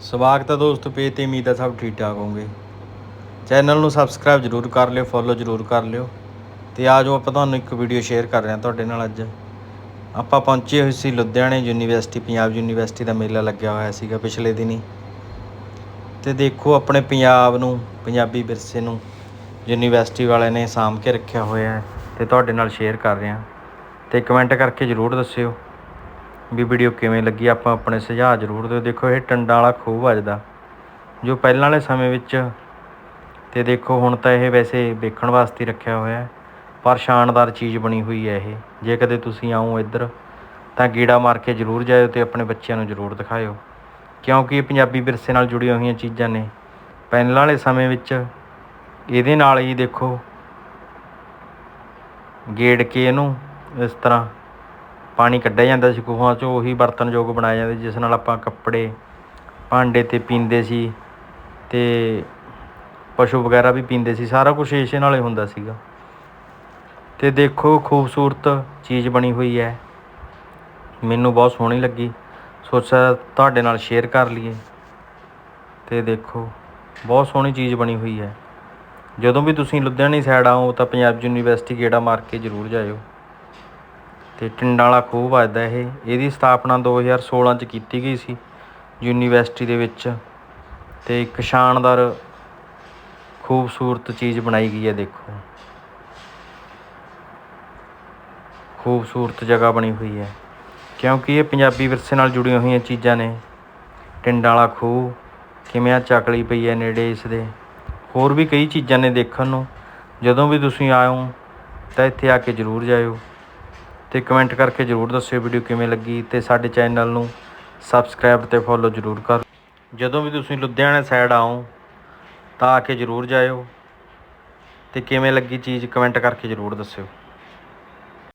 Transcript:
ਸਵਾਗਤ ਹੈ ਦੋਸਤੋ ਪੇਜ ਤੇ ਉਮੀਦ ਹੈ ਸਭ ਠੀਕ ਠਾਕ ਹੋਵੋਗੇ। ਚੈਨਲ ਨੂੰ ਸਬਸਕ੍ਰਾਈਬ ਜਰੂਰ ਕਰ ਲਿਓ, ਫੋਲੋ ਜਰੂਰ ਕਰ ਲਿਓ ਤੇ ਆਜੋ ਆਪਾਂ ਤੁਹਾਨੂੰ ਇੱਕ ਵੀਡੀਓ ਸ਼ੇਅਰ ਕਰ ਰਹੇ ਹਾਂ ਤੁਹਾਡੇ ਨਾਲ ਅੱਜ। ਆਪਾਂ ਪਹੁੰਚੇ ਹੋਏ ਸੀ ਲੁਧਿਆਣੇ ਯੂਨੀਵਰਸਿਟੀ, ਪੰਜਾਬ ਯੂਨੀਵਰਸਿਟੀ ਦਾ ਮੇਲਾ ਲੱਗਿਆ ਹੋਇਆ ਸੀਗਾ ਪਿਛਲੇ ਦਿਨੀ। ਤੇ ਦੇਖੋ ਆਪਣੇ ਪੰਜਾਬ ਨੂੰ, ਪੰਜਾਬੀ ਵਿਰਸੇ ਨੂੰ, ਯੂਨੀਵਰਸਿਟੀ ਵਾਲਿਆਂ ਨੇ ਸਾਂਭ ਕੇ ਰੱਖਿਆ ਹੋਇਆ ਹੈ ਤੇ ਤੁਹਾਡੇ ਨਾਲ ਸ਼ੇਅਰ ਕਰ ਰਹੇ ਹਾਂ। ਤੇ ਕਮੈਂਟ ਕਰਕੇ ਜਰੂਰ ਦੱਸਿਓ। ਵੀ ਵੀਡੀਓ ਕਿਵੇਂ ਲੱਗੀ, ਆਪਾਂ ਆਪਣੇ ਸੁਝਾਅ ਜ਼ਰੂਰ ਦਿਓ। ਦੇਖੋ, ਇਹ ਟੰਡਾਂ ਵਾਲਾ ਖੂਹ ਵੱਜਦਾ। ਜੋ ਪਹਿਲਾਂ ਵਾਲੇ ਸਮੇਂ ਵਿੱਚ, ਤੇ ਦੇਖੋ, ਹੁਣ ਤਾਂ ਇਹ ਵੈਸੇ ਵੇਖਣ ਵਾਸਤੇ ਰੱਖਿਆ ਹੋਇਆ ਹੈ। ਪਰ ਸ਼ਾਨਦਾਰ ਚੀਜ਼ ਬਣੀ ਹੋਈ ਹੈ ਇਹ। ਜੇ ਕਦੇ ਤੁਸੀਂ ਆਓ ਇੱਧਰ, ਤਾਂ ਗੀੜਾ ਮਾਰ ਕੇ ਜ਼ਰੂਰ ਜਾਇਓ ਤੇ ਆਪਣੇ ਬੱਚਿਆਂ ਨੂੰ ਜ਼ਰੂਰ ਦਿਖਾਇਓ। ਕਿਉਂਕਿ ਇਹ ਪੰਜਾਬੀ ਵਿਰਸੇ ਨਾਲ ਜੁੜੀਆਂ ਹੋਈਆਂ ਚੀਜ਼ਾਂ ਨੇ। ਪਹਿਲਾਂ ਵਾਲੇ ਸਮੇਂ ਵਿੱਚ, ਇਹਦੇ ਨਾਲ ਹੀ ਦੇਖੋ, ਗੇੜ ਕੇ ਇਹਨੂੰ ਇਸ ਤਰ੍ਹਾਂ ਪਾਣੀ ਕੱਢਿਆ ਜਾਂਦਾ ਸੀ ਖੂਹਾਂ 'ਚੋਂ, ਉਹੀ ਬਰਤਨਯੋਗ ਬਣਾਏ ਜਾਂਦੇ ਜਿਸ ਨਾਲ ਆਪਾਂ ਕੱਪੜੇ ਭਾਂਡੇ ਤੇ ਪੀਂਦੇ ਸੀ ਅਤੇ ਪਸ਼ੂ ਵਗੈਰਾ ਵੀ ਪੀਂਦੇ ਸੀ, ਸਾਰਾ ਕੁਛ ਇਸੇ ਨਾਲ ਹੀ ਹੁੰਦਾ ਸੀਗਾ। ਅਤੇ ਦੇਖੋ, ਖੂਬਸੂਰਤ ਚੀਜ਼ ਬਣੀ ਹੋਈ ਹੈ। ਮੈਨੂੰ ਬਹੁਤ ਸੋਹਣੀ ਲੱਗੀ। ਸੋਚਿਆ ਤੁਹਾਡੇ ਨਾਲ ਸ਼ੇਅਰ ਕਰ ਲਈਏ। ਅਤੇ ਦੇਖੋ, ਬਹੁਤ ਸੋਹਣੀ ਚੀਜ਼ ਬਣੀ ਹੋਈ ਹੈ। ਜਦੋਂ ਵੀ ਤੁਸੀਂ ਲੁਧਿਆਣੀ ਸਾਈਡ ਆਓ, ਤਾਂ ਪੰਜਾਬ ਯੂਨੀਵਰਸਿਟੀ ਗੇੜਾ ਮਾਰ ਕੇ ਜ਼ਰੂਰ ਜਾਇਓ। ਅਤੇ ਟਿੰਡਾਂ ਵਾਲਾ ਖੂਹ ਵੱਜਦਾ ਇਹ। ਇਹਦੀ ਸਥਾਪਨਾ 2016 ਚ ਕੀਤੀ ਗਈ ਸੀ, ਯੂਨੀਵਰਸਿਟੀ ਦੇ ਵਿੱਚ। ਅਤੇ ਇੱਕ ਸ਼ਾਨਦਾਰ, ਖੂਬਸੂਰਤ ਚੀਜ਼ ਬਣਾਈ ਗਈ ਹੈ, ਦੇਖੋ। ਖੂਬਸੂਰਤ ਜਗ੍ਹਾ ਬਣੀ ਹੋਈ ਹੈ। ਕਿਉਂਕਿ ਇਹ ਪੰਜਾਬੀ ਵਿਰਸੇ ਨਾਲ ਜੁੜੀਆਂ ਹੋਈਆਂ ਚੀਜ਼ਾਂ ਨੇ। ਟਿੰਡਾਂ ਵਾਲਾ ਖੂਹ, ਕਿਵੇਂ ਆ ਚੱਕਲੀ ਪਈ ਹੈ ਨੇੜੇ ਇਸ ਦੇ। ਹੋਰ ਵੀ ਕਈ ਚੀਜ਼ਾਂ ਨੇ ਦੇਖਣ ਨੂੰ। ਜਦੋਂ ਵੀ ਤੁਸੀਂ ਆਓ ਤਾਂ ਇੱਥੇ ਆ ਕੇ ਜ਼ਰੂਰ ਜਾਇਓ। ਤੇ ਕਮੈਂਟ ਕਰਕੇ ਜ਼ਰੂਰ ਦੱਸਿਓ ਵੀਡੀਓ ਕਿਵੇਂ ਲੱਗੀ ਤੇ ਸਾਡੇ ਚੈਨਲ ਨੂੰ ਸਬਸਕ੍ਰਾਈਬ ਤੇ ਫੋਲੋ ਜ਼ਰੂਰ ਕਰ। ਜਦੋਂ ਵੀ ਤੁਸੀਂ ਲੁਧਿਆਣਾ ਸਾਈਡ ਆਓ, ਤਾਂ ਆ ਕੇ ਜ਼ਰੂਰ ਜਾਇਓ ਤੇ ਕਿਵੇਂ ਲੱਗੀ ਚੀਜ਼ ਕਮੈਂਟ ਕਰਕੇ ਜ਼ਰੂਰ ਦੱਸਿਓ।